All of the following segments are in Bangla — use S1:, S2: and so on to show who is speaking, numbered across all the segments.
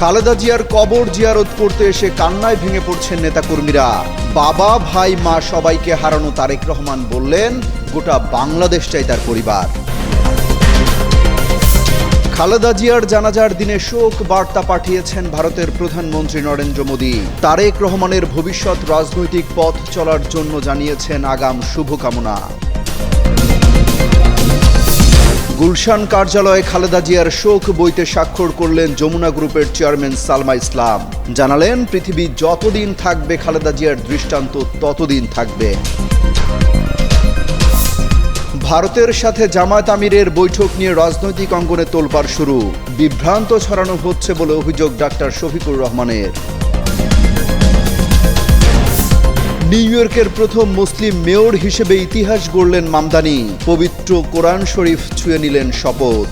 S1: খালেদা জিয়ার কবর জিয়ারত করতে এসে কান্নায় ভেঙে পড়ছেন নেতাকর্মীরা। বাবা, ভাই, মা সবাইকে হারানো তারেক রহমান বললেন, গোটা বাংলাদেশটাই তার পরিবার। খালেদা জিয়ার জানাজার দিনে শোক বার্তা পাঠিয়েছেন ভারতের প্রধানমন্ত্রী নরেন্দ্র মোদী। তারেক রহমানের ভবিষ্যৎ রাজনৈতিক পথ চলার জন্য জানিয়েছেন আগাম শুভকামনা। গুলশান কার্যালয়ে খালেদা জিয়ার শোক বইতে স্বাক্ষর করলেন যমুনা গ্রুপের চেয়ারম্যান সালমা ইসলাম। জানালেন, পৃথিবী যতদিন থাকবে, খালেদা জিয়ার দৃষ্টান্ত ততদিন থাকবে। ভারতের সাথে জামায়াত আমিরের বৈঠক নিয়ে রাজনৈতিক অঙ্গনে তোলপাড় শুরু। বিভ্রান্ত ছড়ানো হচ্ছে বলে অভিযোগ ডাক্তার শফিকুর রহমানের। নিউ ইয়র্কের প্রথম মুসলিম মেয়র হিসেবে ইতিহাস গড়লেন মামদানি। পবিত্র কোরআন শরীফ ছুঁয়ে নিলেন শপথ।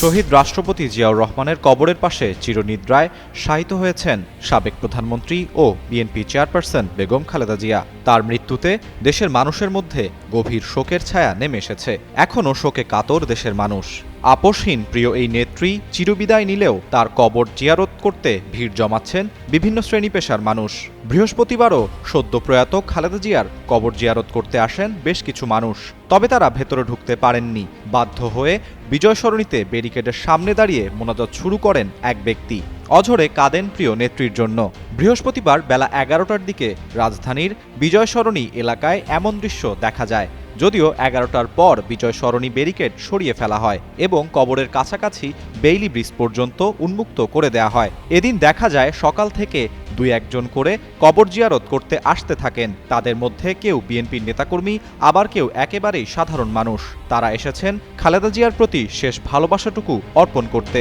S2: শহীদ রাষ্ট্রপতি জিয়াউর রহমানের কবরের পাশে চিরনিদ্রায় শায়িত হয়েছেন সাবেক প্রধানমন্ত্রী ও বিএনপি চেয়ারপারসন বেগম খালেদা জিয়া। তার মৃত্যুতে দেশের মানুষের মধ্যে গভীর শোকের ছায়া নেমে এসেছে। এখনও শোকে কাতর দেশের মানুষ। আপোষহীন প্রিয় এই নেত্রী চিরবিদায় নিলেও তার কবর জিয়ারত করতে ভিড় জমাচ্ছেন বিভিন্ন শ্রেণি পেশার মানুষ। বৃহস্পতিবারও সদ্য প্রয়াত খালেদা জিয়ার কবর জিয়ারত করতে আসেন বেশ কিছু মানুষ। তবে তারা ভেতরে ঢুকতে পারেননি। বাধ্য হয়ে বিজয় সরণিতে ব্যারিকেডের সামনে দাঁড়িয়ে মোনাজাত শুরু করেন এক ব্যক্তি। অঝরে কাঁদেন প্রিয় নেত্রীর জন্য। বৃহস্পতিবার বেলা এগারোটার দিকে রাজধানীর বিজয় সরণি এলাকায় এমন দৃশ্য দেখা যায়। যদিও এগারোটার পর বিজয় সরণি ব্যারিকেড সরিয়ে ফেলা হয় এবং কবরের কাছাকাছি বেইলি ব্রিজ পর্যন্ত উন্মুক্ত করে দেয়া হয়। এদিন দেখা যায় সকাল থেকে দুই একজন করে কবর জিয়ারত করতে আসতে থাকেন। তাদের মধ্যে কেউ বিএনপির নেতাকর্মী, আবার কেউ একেবারেই সাধারণ মানুষ। তারা এসেছেন খালেদা জিয়ার প্রতি শেষ ভালোবাসাটুকু অর্পণ করতে।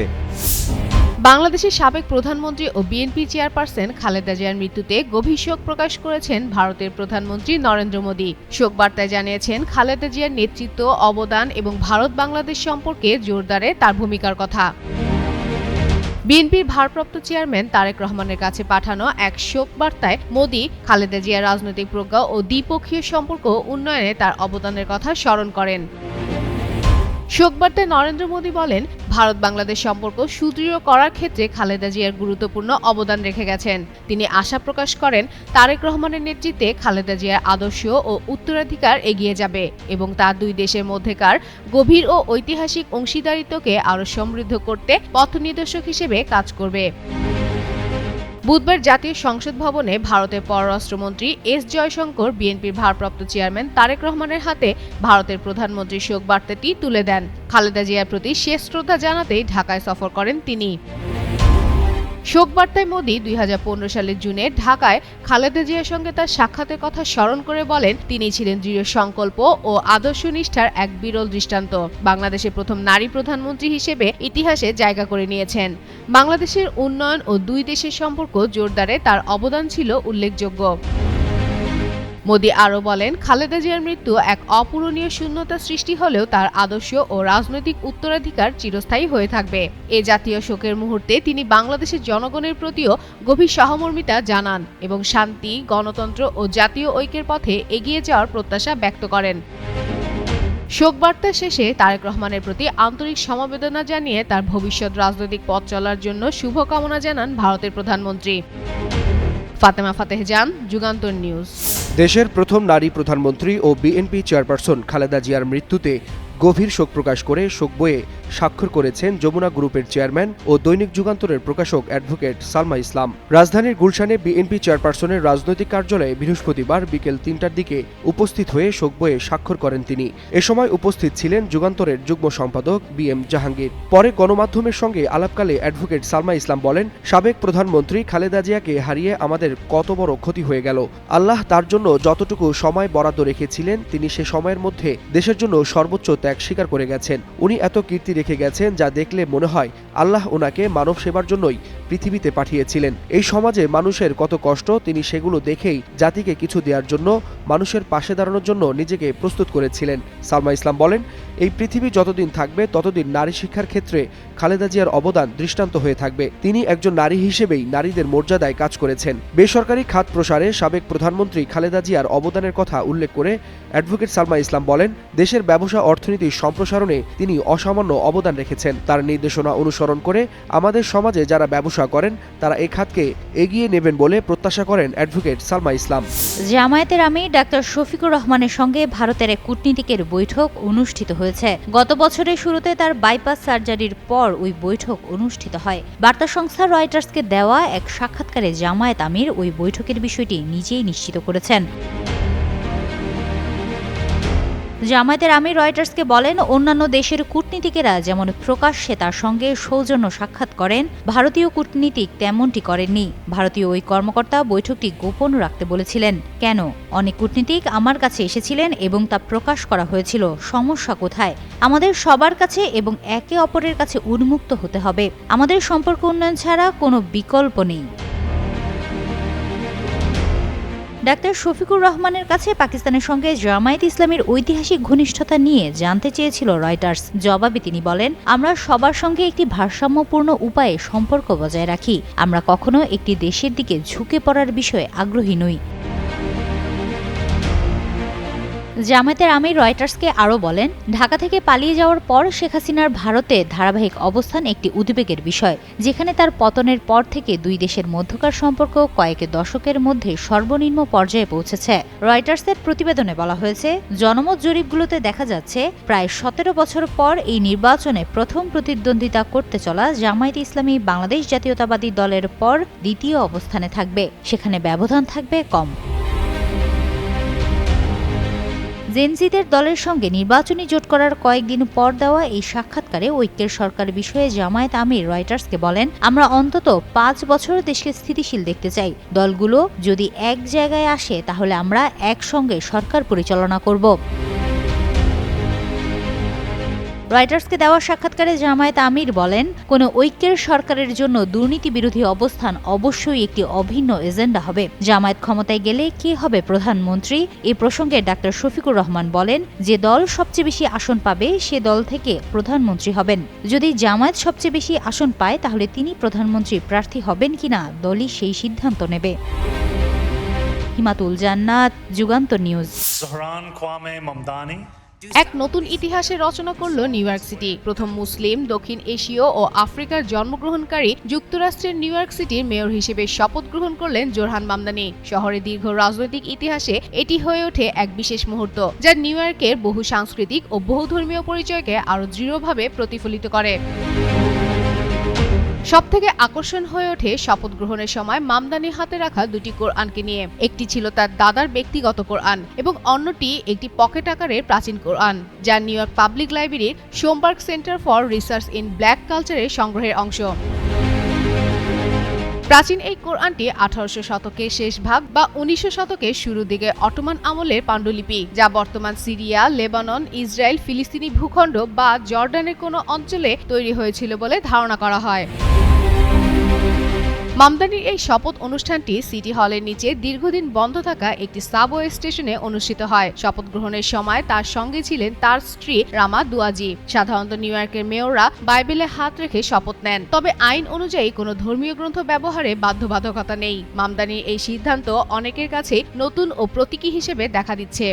S3: বাংলাদেশের সাবেক প্রধানমন্ত্রী ও বিএনপি চেয়ারপারসন খালেদা জিয়ার মৃত্যুতে গভীর শোক প্রকাশ করেছেন ভারতের প্রধানমন্ত্রী নরেন্দ্র মোদী। শোক বার্তায় জানিয়েছেন, খালেদা জিয়ার নেতৃত্ব, অবদান এবং ভারত বাংলাদেশ সম্পর্কে জোরদারে তার ভূমিকার কথা। বিএনপির ভারপ্রাপ্ত চেয়ারম্যান তারেক রহমানের কাছে পাঠানো এক শোক বার্তায় মোদী খালেদা জিয়ার রাজনৈতিক প্রজ্ঞা ও দ্বিপক্ষীয় সম্পর্ক উন্নয়নে তার অবদানের কথা স্মরণ করেন। শোকবার্তায় নরেন্দ্র মোদী বলেন, ভারত বাংলাদেশ সম্পর্ক সুদৃঢ় করার ক্ষেত্রে খালেদা জিয়ার গুরুত্বপূর্ণ অবদান রেখে গেছেন। তিনি আশা প্রকাশ করেন, তারেক রহমানের নেতৃত্বে খালেদা জিয়ার আদর্শ ও উত্তরাধিকার এগিয়ে যাবে এবং তার দুই দেশের মধ্যেকার গভীর ও ঐতিহাসিক অংশীদারিত্বকে আরও সমৃদ্ধ করতে পথ নির্দেশক হিসেবে কাজ করবে। বুধবার জাতীয় সংসদ ভবনে ভারতের পররাষ্ট্রমন্ত্রী এস জয়শঙ্কর, বিএনপির ভারপ্রাপ্ত চেয়ারম্যান তারেক রহমানের হাতে ভারতের প্রধানমন্ত্রীর শোক বার্তাটি তুলে দেন। খালেদা জিয়ার প্রতি শেষ শ্রদ্ধা জানাতেই ঢাকায় সফর করেন তিনি। শোক বার্তায় মোদী দুই হাজার পনেরো সালের জুনে ঢাকায় খালেদা জিয়ার সঙ্গে তার সাক্ষাতের কথা স্মরণ করে বলেন, তিনি ছিলেন দৃঢ় সংকল্প ও আদর্শ নিষ্ঠার এক বিরল দৃষ্টান্ত। বাংলাদেশের প্রথম নারী প্রধানমন্ত্রী হিসেবে ইতিহাসে জায়গা করে নিয়েছেন। বাংলাদেশের উন্নয়ন ও দুই দেশের সম্পর্ক জোরদারে তার অবদান ছিল উল্লেখযোগ্য। মোদি আরও বলেন, খালেদা জিয়ার মৃত্যু এক অপূরণীয় শূন্যতা সৃষ্টি হলেও তার আদর্শ ও রাজনৈতিক উত্তরাধিকার চিরস্থায়ী হয়ে থাকবে। এ জাতীয় শোকের মুহূর্তে তিনি বাংলাদেশের জনগণের প্রতিও গভীর সহমর্মিতা জানান এবং শান্তি, গণতন্ত্র ও জাতীয় ঐক্যের পথে এগিয়ে যাওয়ার প্রত্যাশা ব্যক্ত করেন। শোক বার্তা শেষে তারেক রহমানের প্রতি আন্তরিক সমবেদনা জানিয়ে তার ভবিষ্যৎ রাজনৈতিক পথ চলার জন্য শুভকামনা জানান ভারতের প্রধানমন্ত্রী। ফাতেমা ফাতেহজান যুগান্তর নিউজ।
S4: দেশের প্রথম নারী প্রধানমন্ত্রী ও বিএনপি চেয়ারপারসন খালেদা জিয়ার মৃত্যুতে গভীর শোক প্রকাশ করে শোক বইয়ে স্বাক্ষর করেছেন যমুনা গ্রুপের চেয়ারম্যান ও দৈনিক যুগান্তরের প্রকাশক অ্যাডভোকেট সালমা ইসলাম। রাজধানীর গুলশানে বিএনপি চেয়ারপারসনের রাজনৈতিক কার্যালয়ে বৃহস্পতিবার বিকেল তিনটার দিকে উপস্থিত হয়ে শোক বইয়ে স্বাক্ষর করেন তিনি। এ সময় উপস্থিত ছিলেন যুগান্তরের যুগ্ম সম্পাদক বি এম জাহাঙ্গীর। পরে গণমাধ্যমের সঙ্গে আলাপকালে অ্যাডভোকেট সালমা ইসলাম বলেন, সাবেক প্রধানমন্ত্রী খালেদা জিয়াকে হারিয়ে আমাদের কত বড় ক্ষতি হয়ে গেল। আল্লাহ তার জন্য যতটুকু সময় বরাদ্দ রেখেছিলেন, তিনি সে সময়ের মধ্যে দেশের জন্য সর্বোচ্চ ত্যাগ স্বীকার করে গেছেন। উনি এত কীর্তি রেখে গেছেন যা দেখলে মনে হয় আল্লাহ ওনাকে মানব সেবার জন্যই পৃথিবীতে পাঠিয়েছিলেন। এই সমাজে মানুষের কত কষ্ট, তিনি সেগুলো দেখেই জাতিকে কিছু দেওয়ার জন্য, মানুষের পাশে দাঁড়ানোর জন্য নিজেকে প্রস্তুত করেছিলেন। সালমা ইসলাম বলেন, এই পৃথিবী যতদিন থাকবে, ততদিন নারী শিক্ষার ক্ষেত্রে খালেদা জিয়ার অবদান দৃষ্টান্ত হয়ে থাকবে। তিনি একজন নারী হিসেবেই নারীদের মর্যাদায় কাজ করেছেন। বেসরকারি খাত প্রসারে সাবেক প্রধানমন্ত্রী খালেদা জিয়ার অবদানের কথা উল্লেখ করে অ্যাডভোকেট সালমা ইসলাম বলেন, দেশের ব্যবসা অর্থনীতির সম্প্রসারণে তিনি অসামান্য অবদান রেখেছেন। তার নির্দেশনা অনুসরণ করে আমাদের সমাজে যারা ব্যবসা করেন, তারা এ খাতকে এগিয়ে নেবেন বলে প্রত্যাশা করেন অ্যাডভোকেট সালমা ইসলাম।
S5: জামায়াতের আমি ডাক্তার শফিকুর রহমানের সঙ্গে ভারতের এক কূটনীতিকের বৈঠক অনুষ্ঠিত হয়েছে। গত বছরের শুরুতে তার বাইপাস সার্জারির পর ওই বৈঠক অনুষ্ঠিত হয়। বার্তা সংস্থা রয়টার্সকে দেওয়া এক সাক্ষাৎকারে জামায়াত আমির ওই বৈঠকের বিষয়টি নিজেই নিশ্চিত করেছেন। জামায়াতের আমির রয়টার্সকে বলেন, অন্যান্য দেশের কূটনীতিকেরা যেমন প্রকাশ্যে তার সঙ্গে সৌজন্য সাক্ষাৎ করেন, ভারতীয় কূটনীতিক তেমনটি করেননি। ভারতীয় ওই কর্মকর্তা বৈঠকটি গোপন রাখতে বলেছিলেন। কেন? অনেক কূটনীতিক আমার কাছে এসেছিলেন এবং তা প্রকাশ করা হয়েছিল। সমস্যা কোথায়? আমাদের সবার কাছে এবং একে অপরের কাছে উন্মুক্ত হতে হবে। আমাদের সম্পর্ক উন্নয়ন ছাড়া কোনো বিকল্প নেই। ডাক্তার শফিকুর রহমানের কাছে পাকিস্তানের সঙ্গে জামায়াত ইসলামের ঐতিহাসিক ঘনিষ্ঠতা নিয়ে জানতে চেয়েছিল রয়টার্স। জবাবে তিনি বলেন, আমরা সবার সঙ্গে একটি ভারসাম্যপূর্ণ উপায়ে সম্পর্ক বজায় রাখি। আমরা কখনো একটি দেশের দিকে ঝুঁকে পড়ার বিষয়ে আগ্রহী নই। জামায়াতের আমির রয়টার্সকে আরও বলেন, ঢাকা থেকে পালিয়ে যাওয়ার পর শেখ হাসিনার ভারতে ধারাবাহিক অবস্থান একটি উদ্বেগের বিষয়, যেখানে তার পতনের পর থেকে দুই দেশের মধ্যকার সম্পর্ক কয়েক দশকের মধ্যে সর্বনিম্ন পর্যায়ে পৌঁছেছে। রয়টার্সের প্রতিবেদনে বলা হয়েছে, জনমত জরিপগুলোতে দেখা যাচ্ছে, প্রায় সতেরো বছর পর এই নির্বাচনে প্রথম প্রতিদ্বন্দ্বিতা করতে চলা জামায়াত ইসলামী বাংলাদেশ জাতীয়তাবাদী দলের পর দ্বিতীয় অবস্থানে থাকবে, সেখানে ব্যবধান থাকবে কম। জেনজিদের দলের সঙ্গে নির্বাচনী জোট করার কয়েকদিন পর দেওয়া এই সাক্ষাৎকারে ঐক্যের সরকার বিষয়ে জামায়াত আমির রয়টার্সকে বলেন, আমরা অন্তত পাঁচ বছর দেশকে স্থিতিশীল দেখতে চাই। দলগুলো যদি এক জায়গায় আসে তাহলে আমরা একসঙ্গে সরকার পরিচালনা করব। রয়টার্সকে দেওয়া সাক্ষাৎকারে জামায়াত আমির বলেন, কোনো ঐক্যের সরকারের জন্য দুর্নীতি বিরোধী অবস্থান অবশ্যই একটি অভিন্ন এজেন্ডা হবে। জামায়াত ক্ষমতায় গেলে কে হবে প্রধানমন্ত্রী? এ প্রসঙ্গে ডাক্তার শফিকুর রহমান বলেন, যে দল সবচেয়ে বেশি আসন পাবে, সে দল থেকে প্রধানমন্ত্রী হবেন। যদি জামায়াত সবচেয়ে বেশি আসন পায়, তাহলে তিনি প্রধানমন্ত্রী প্রার্থী হবেন কিনা, দলই সেই সিদ্ধান্ত নেবে। Himatul Jannat, Jugantor news.
S6: Zohran Kwame Mamdani.
S3: এক নতুন ইতিহাসে রচনা করল নিউ ইয়র্ক সিটি। প্রথম মুসলিম, দক্ষিণ এশীয় ও আফ্রিকার জন্মগ্রহণকারী যুক্তরাষ্ট্রের নিউ ইয়র্ক সিটির মেয়র হিসেবে শপথ গ্রহণ করলেন জোরহান মামদানি। শহরে দীর্ঘ রাজনৈতিক ইতিহাসে এটি হয়ে ওঠে এক বিশেষ মুহূর্ত, যা নিউ ইয়র্কের বহু সাংস্কৃতিক ও বহুধর্মীয় পরিচয়কে আরও দৃঢ়ভাবে প্রতিফলিত করে। সব থেকে আকর্ষণ হয়ে ওঠে শপথ গ্রহণের সময় মামদানি হাতে রাখা দুটি কোরআনকে নিয়ে। একটি ছিল তার দাদার ব্যক্তিগত কোরআন এবং অন্যটি একটি পকেট আকারের প্রাচীন কোরআন, যা নিউ ইয়র্ক পাবলিক লাইব্রেরির Schomburg center for research in black কালচারের সংগ্রহের অংশ। প্রাচীন এই কোরআনটি আঠারোশো শতকের শেষ ভাগ বা উনিশশো শতকের শুরুর দিকে অটোমান আমলের পাণ্ডুলিপি, যা বর্তমান সিরিয়া, লেবানন, ইসরায়েল, ফিলিস্তিনি ভূখণ্ড বা জর্ডানের কোনো অঞ্চলে তৈরি হয়েছিল বলে ধারণা করা হয়। মামদানির এই শপথ অনুষ্ঠানটি সিটি হলের নিচে দীর্ঘদিন বন্ধ থাকা একটি সাবওয়ে স্টেশনে অনুষ্ঠিত হয়। শপথ গ্রহণের সময় তার সঙ্গে ছিলেন তার স্ত্রী রামা দুয়াজি। সাধারণত নিউ ইয়র্কের মেয়ররা বাইবেলে হাত রেখে শপথ নেন। তবে আইন অনুযায়ী কোনো ধর্মীয় গ্রন্থ ব্যবহারে বাধ্যবাধকতা নেই। মামদানির এই সিদ্ধান্ত অনেকের কাছে নতুন ও প্রতীকী হিসেবে দেখা দিচ্ছে।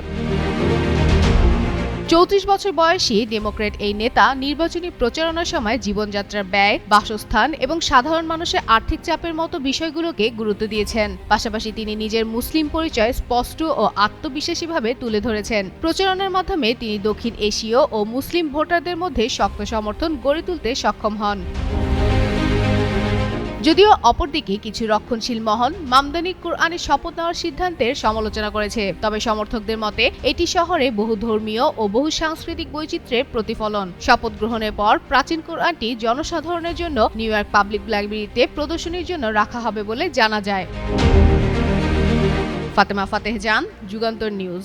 S3: চৌত্রিশ বছর বয়সী ডেমোক্রেট এই নেতা নির্বাচনী প্রচারণার সময় জীবনযাত্রার ব্যয়, বাসস্থান এবং সাধারণ মানুষের আর্থিক চাপের মতো বিষয়গুলোকে গুরুত্ব দিয়েছেন। পাশাপাশি তিনি নিজের মুসলিম পরিচয় স্পষ্ট ও আত্মবিশ্বাসীভাবে তুলে ধরেছেন। প্রচারণার মাধ্যমে তিনি দক্ষিণ এশীয় ও মুসলিম ভোটারদের মধ্যে শক্ত সমর্থন গড়ে তুলতে সক্ষম হন। যদিও অপরদিকে কিছু রক্ষণশীল মহল মামদানি কোরআনের শপথ নেওয়ার সিদ্ধান্তের সমালোচনা করেছে। তবে সমর্থকদের মতে, এটি শহরে বহু ধর্মীয় ও বহু সাংস্কৃতিক বৈচিত্র্যের প্রতিফলন। শপথ গ্রহণের পর প্রাচীন কোরআনটি জনসাধারণের জন্য নিউ ইয়র্ক পাবলিক লাইব্রেরিতে প্রদর্শনীর জন্য রাখা হবে বলে জানা যায়। ফাতেমা ফাতেহ জান, যুগান্তর নিউজ।